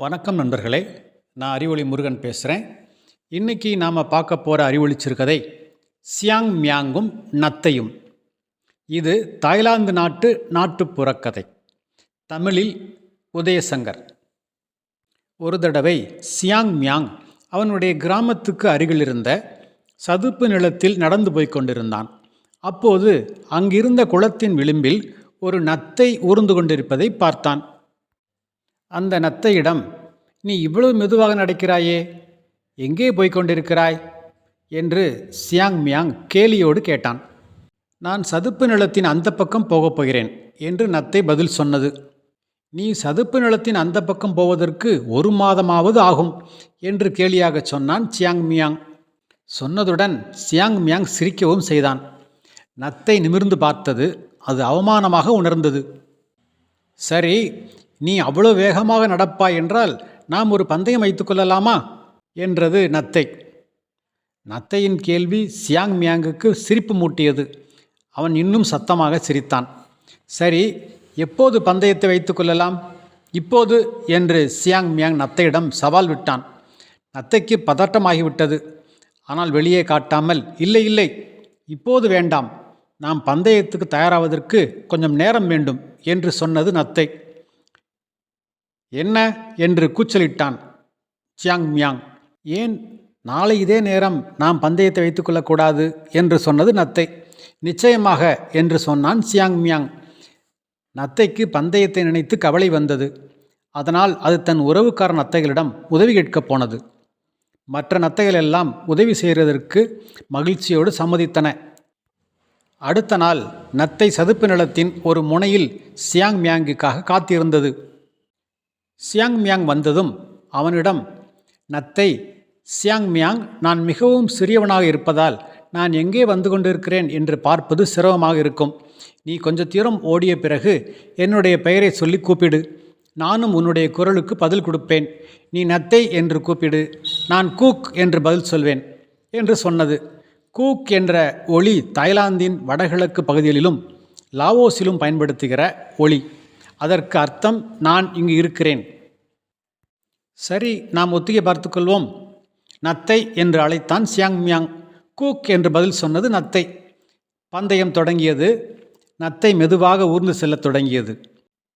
வணக்கம் நண்பர்களே நான் அறிவொளி முருகன் பேசுகிறேன் இன்றைக்கி நாம் பார்க்க போகிற அறிவொளி சிறுகதை சியாங் மியாங்கும் நத்தையும். இது தாய்லாந்து நாட்டு நாட்டுப்புறக் கதை தமிழில் உதயசங்கர். ஒரு தடவை சியாங் மியாங் அவனுடைய கிராமத்துக்கு அருகில் இருந்த சதுப்பு நிலத்தில் நடந்து போய் கொண்டிருந்தான். அப்போது அங்கிருந்த குளத்தின் விளிம்பில் ஒரு நத்தை ஊர்ந்து கொண்டிருப்பதை பார்த்தான். அந்த நத்தையிடம் நீ இவ்வளவு மெதுவாக நடக்கிறாயே எங்கே போய்க் கொண்டிருக்கிறாய் என்று சியாங் மியாங் கேலியோடு கேட்டான். நான் சதுப்பு நிலத்தின் அந்த பக்கம் போகப் போகிறேன் என்று நத்தை பதில் சொன்னது. நீ சதுப்பு நிலத்தின் அந்த பக்கம் போவதற்கு ஒரு மாதமாவது ஆகும் என்று கேலியாகச் சொன்னான் சியாங் மியாங் சொன்னதுடன் சியாங் மியாங் சிரிக்கவும் செய்தான். நத்தை நிமிர்ந்து பார்த்தது அது அவமானமாக உணர்ந்தது. சரி நீ அவ்வளோ வேகமாக நடப்பாய் என்றால் நாம் ஒரு பந்தயம் வைத்துக் கொள்ளலாமா? என்றது நத்தை. நத்தையின் கேள்வி சியாங் மியாங்குக்கு சிரிப்பு மூட்டியது. அவன் இன்னும் சத்தமாக சிரித்தான். சரி எப்போது பந்தயத்தை வைத்துக் கொள்ளலாம்? இப்போது என்று சியாங் மியாங் நத்தையிடம் சவால் விட்டான். நத்தைக்கு பதட்டமாகிவிட்டது. ஆனால் வெளியே காட்டாமல் இல்லை இல்லை இப்போது வேண்டாம். நாம் பந்தயத்துக்கு தயாராவதற்கு கொஞ்சம் நேரம் வேண்டும் என்று சொன்னது நத்தை. என்ன? என்று கூச்சலிட்டான். சியாங் மியாங் ஏன் நாளை இதே நேரம் நாம் பந்தயத்தை வைத்துக்கொள்ளக்கூடாது என்று சொன்னது நத்தை. நிச்சயமாக என்று சொன்னான் சியாங் மியாங். நத்தைக்கு பந்தயத்தை நினைத்து கவலை வந்தது. அதனால் அது தன் உறவுக்கார நத்தைகளிடம் உதவி கேட்கப் போனது. மற்ற நத்தைகள் எல்லாம் உதவி செய்கிறதற்கு மகிழ்ச்சியோடு சம்மதித்தன. அடுத்த நாள் நத்தை சதுப்பு நிலத்தின் ஒரு முனையில் சியாங் மியாங்குக்காக காத்திருந்தது. சியாங் மியாங் வந்ததும் அவனிடம் நத்தை சியாங் மியாங் நான் மிகவும் சிறியவனாக இருப்பதால் நான் எங்கே வந்து கொண்டிருக்கிறேன் என்று பார்ப்பது சிரமமாக இருக்கும். நீ கொஞ்ச தூரம் ஓடிய பிறகு என்னுடைய பெயரை சொல்லி கூப்பிடு. நானும் உன்னுடைய குரலுக்கு பதில் கொடுப்பேன். நீ நத்தை என்று கூப்பிடு. நான் கூக் என்று பதில் சொல்வேன் என்று சொன்னது. கூக் என்ற ஒளி தாய்லாந்தின் வடகிழக்கு பகுதிகளிலும் லாவோஸிலும் பயன்படுத்துகிற ஒளி. அதற்கு அர்த்தம் நான் இங்கு இருக்கிறேன். சரி நாம் ஒத்திகை பார்த்துக்கொள்வோம். நத்தை என்று அழைத்தான் சியாங் மியாங் கூக் என்று பதில் சொன்னது நத்தை. பந்தயம் தொடங்கியது. நத்தை மெதுவாக ஊர்ந்து செல்லத் தொடங்கியது.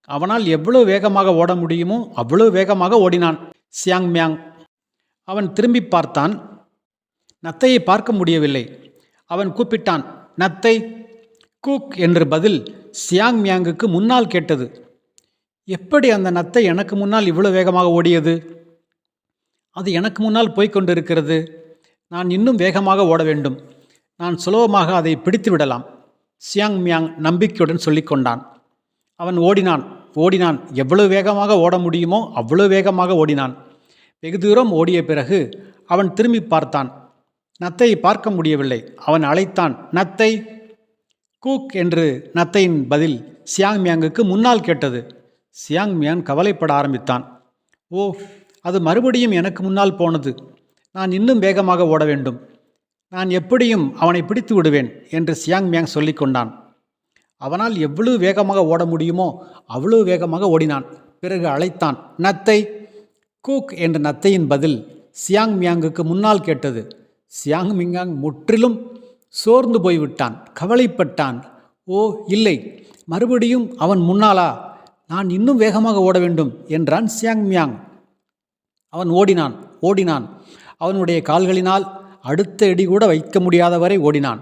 அவனால் எவ்வளவு வேகமாக ஓட முடியுமோ அவ்வளவு வேகமாக ஓடினான் சியாங் மியாங் அவன் திரும்பி பார்த்தான். நத்தையை பார்க்க முடியவில்லை. அவன் கூப்பிட்டான் நத்தை! கூக் என்று பதில் சியாங் மியாங்குக்கு முன்னால் கேட்டது. எப்படி அந்த நத்தை எனக்கு முன்னால் இவ்வளோ வேகமாக ஓடியது? அது எனக்கு முன்னால் போய்கொண்டிருக்கிறது நான் இன்னும் வேகமாக ஓட வேண்டும். நான் சுலபமாக அதை பிடித்து விடலாம். சியாங் மியாங் நம்பிக்கையுடன் சொல்லிக்கொண்டான் அவன் ஓடினான். ஓடினான். எவ்வளவு வேகமாக ஓட முடியுமோ அவ்வளோ வேகமாக ஓடினான். வெகு தூரம் ஓடிய பிறகு அவன் திரும்பி பார்த்தான். நத்தையை பார்க்க முடியவில்லை. அவன் அழைத்தான். நத்தை கூக் என்று நத்தையின் பதில் சியாங் மியாங்குக்கு முன்னால் கேட்டது. சியாங் மியான் கவலைப்பட ஆரம்பித்தான். ஓ அது மறுபடியும் எனக்கு முன்னால் போனது. நான் இன்னும் வேகமாக ஓட வேண்டும். நான் எப்படியும் அவனை பிடித்து விடுவேன் என்று சியாங் மியாங் சொல்லிக் கொண்டான். அவனால் எவ்வளவு வேகமாக ஓட முடியுமோ அவ்வளவு வேகமாக ஓடினான். பிறகு அழைத்தான். நத்தை! கூக்! என்ற நத்தையின் பதில் சியாங் மியாங்குக்கு முன்னால் கேட்டது. சியாங் மியாங் முற்றிலும் சோர்ந்து போய்விட்டான். கவலைப்பட்டான். ஓ இல்லை. மறுபடியும் அவன் முன்னாலா நான் இன்னும் வேகமாக ஓட வேண்டும் என்றான் சியாங் மியாங் அவன் ஓடினான் ஓடினான். அவனுடைய கால்களினால் அடுத்த இடி கூட வைக்க முடியாதவரை ஓடினான்.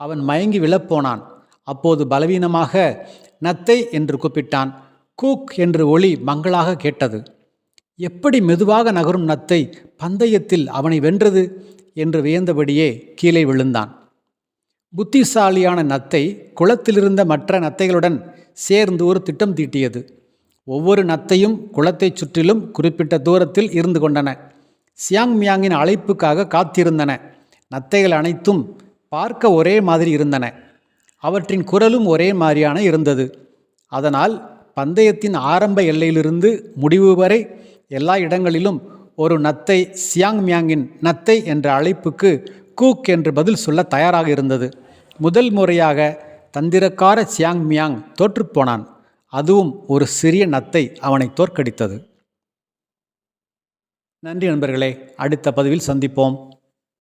அவன் மயங்கி விழப்போனான். அப்போது பலவீனமாக நத்தை என்று கூப்பிட்டான். கூக் என்று ஒளி மங்களாக கேட்டது. எப்படி மெதுவாக நகரும் நத்தை? பந்தயத்தில் அவனை வென்றது? என்று வியந்தபடியே கீழே விழுந்தான். புத்திசாலியான நத்தை குளத்திலிருந்த மற்ற நத்தைகளுடன் சேர்ந்து ஒரு திட்டம் தீட்டியது. ஒவ்வொரு நத்தையும் குளத்தைச் சுற்றிலும் குறிப்பிட்ட தூரத்தில் இருந்து கொண்டன. சியாங் மியாங்கின் அழைப்புக்காக காத்திருந்தன. நத்தைகள் அனைத்தும் பார்க்க ஒரே மாதிரி இருந்தன. அவற்றின் குரலும் ஒரே மாதிரியான இருந்தது. அதனால் பந்தயத்தின் ஆரம்ப எல்லையிலிருந்து முடிவு வரை எல்லா இடங்களிலும் ஒரு நத்தை சியாங் மியாங்கின் நத்தை என்ற அழைப்புக்கு கூக் என்று பதில் சொல்ல தயாராக இருந்தது. முதல் முறையாக தந்திரக்கார சியாங் மியாங் தோற்றுப்போனான் அதுவும் ஒரு சிறிய நத்தை அவனை தோற்கடித்தது. நன்றி நண்பர்களே அடுத்த பதிவில் சந்திப்போம்.